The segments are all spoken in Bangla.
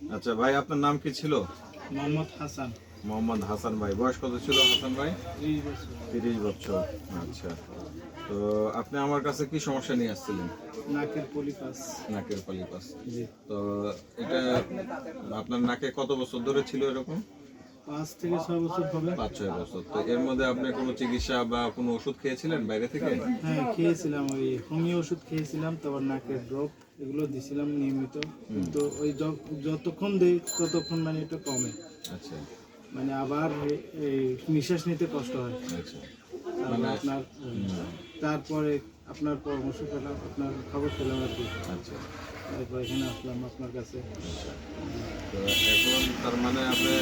আচ্ছা ভাই আপনার নাম কি ছিল? মোহাম্মদ হাসান। মোহাম্মদ হাসান ভাই বয়স কত ছিল হাসান ভাই? তিরিশ বছর। আচ্ছা। তো আপনি আমার কাছে কি সমস্যা নিয়ে আসছিলেন? নাকের পলিপাস। নাকের পলিপাস। তো এটা আপনার নাকে কত বছর ধরে ছিল এরকম? পাঁচ থেকে ছয় বছর হবে। পাঁচ ছয় বছর। তো এর মধ্যে আপনি কোনো চিকিৎসা বা কোনো ওষুধ খেয়েছিলেন বাইরে থেকে? হ্যাঁ খেয়েছিলাম। ওই হোমিও ওষুধ খেয়েছিলাম তারপর নাকের ড্রপ এগুলো দিছিলাম নিয়মিত। কিন্তু ওই যতক্ষণ দিই ততক্ষণ মানে এটা কমে। আচ্ছা। মানে আবার এই নিঃশ্বাস নিতে কষ্ট হয়। আচ্ছা। তারপর আপনার তারপরে আপনার পরামর্শ পেলাম আপনার খবর পেলাম আর কি। আচ্ছা। তারপর এখানে আসলাম আপনার কাছে। এখন তার মানে আপনি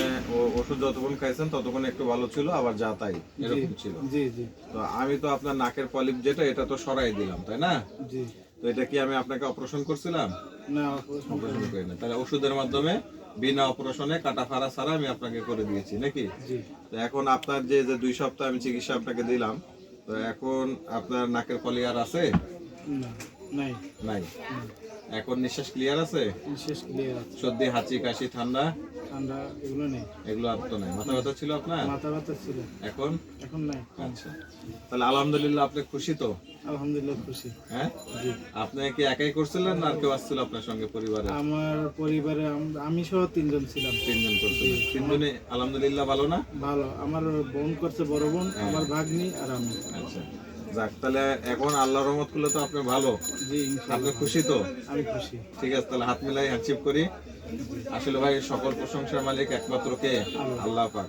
ওষুধ যতক্ষণ খাইছেন ততক্ষণ একটু ভালো ছিল আবার যা তাই এরকম ছিল। জি জি। তো আমি তো আপনার নাকের পলিপ যেটা এটা তো সরাই দিলাম তাই না? জি। তো এটা কি আমি আপনাকে অপারেশন করছিলাম? না অপারেশন অপারেশন করি না তাহলে ওষুধের মাধ্যমে বিনা অপারেশনে কাটা ফাড়া ছাড়া আমি আপনাকে করে দিয়েছি নাকি? তো এখন আপনার যে যে দুই সপ্তাহ আমি চিকিৎসা আপনাকে দিলাম তো এখন আপনার নাকের পলি আর আছে? নাই। নাই। এখন নিঃশ্বাস ক্লিয়ার আছে? বিশেষ ক্লিয়ার আছে। সর্দি হাঁচি কাশি ঠান্ডা? ঠান্ডা এগুলো নেই। এগুলো আর তো নাই। মাথা ব্যথা ছিল আপনার? মাথা ব্যথা ছিল। এখন? এখন নাই। আচ্ছা। তাহলে আলহামদুলিল্লাহ আপনি খুশি তো? আলহামদুলিল্লাহ খুশি। হ্যাঁ? জি। আপনি কি একাই করছিলেন না আর কেউ আসছিল আপনার সঙ্গে পরিবারে? আমার পরিবারে আমি সহ তিনজন ছিলাম। তিনজন করছিলেন। তিনজনে আলহামদুলিল্লাহ ভালো না? ভালো। আমার বোন করছে বড় বোন আমার ভাগ্নি আর আমি। আচ্ছা। যাক তাহলে এখন আল্লাহর রহমত করলে তো আপনি ভালো। জি আপনি খুশি তো? আমি খুশি। ঠিক আছে তাহলে হাত মিলাই হ্যান্ডশিপ করি। আসলে ভাই সকল প্রশংসার মালিক একমাত্র কে? আল্লাহ। পাক।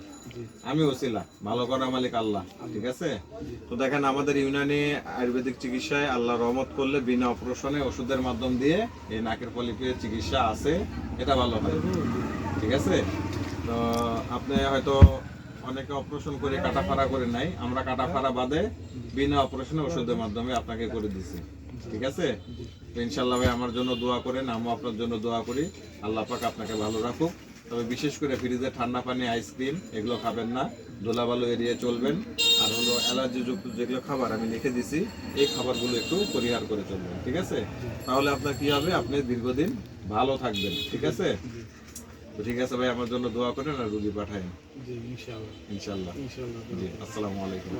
আমি ওসিলা ভালো করার মালিক আল্লাহ ঠিক আছে? তো দেখেন আমাদের ইউনানি আয়ুর্বেদিক চিকিৎসায় আল্লাহ রহমত করলে বিনা অপারেশনে ওষুধের মাধ্যম দিয়ে এই নাকের পলিপের চিকিৎসা আছে। এটা ভালো হয়। ঠিক আছে? তো আপনি হয়তো অনেকে অপারেশন করে কাটা ফাড়া করে নাই। আমরা কাটা ফাড়া বাদে বিনা অপারেশনে ওষুধের মাধ্যমে আপনাকে করে দিছি। ঠিক আছে? ইনশাল্লাহ ভাই, আমার জন্য দোয়া করেন, আমিও আপনার জন্য দোয়া করি। আল্লাহ পাক আপনাকে ভালো রাখুক। তবে বিশেষ করে ফ্রিজে ঠান্ডা পানি আইসক্রিম এগুলো খাবেন না। ধুলাবালু এড়িয়ে চলবেন। আর হলো অ্যালার্জি যুক্ত যেগুলো খাবার আমি লিখে দিছি, এই খাবারগুলো একটু পরিহার করে চলবেন। ঠিক আছে? তাহলে আপনার কি হবে? আপনি দীর্ঘদিন ভালো থাকবেন। ঠিক আছে? তো ঠিক আছে ভাই আমার জন্য দোয়া করেন আর রুগী পাঠায় ইনশাল্লাহ ইনশাল্লাহ জি আসসালামু আলাইকুম।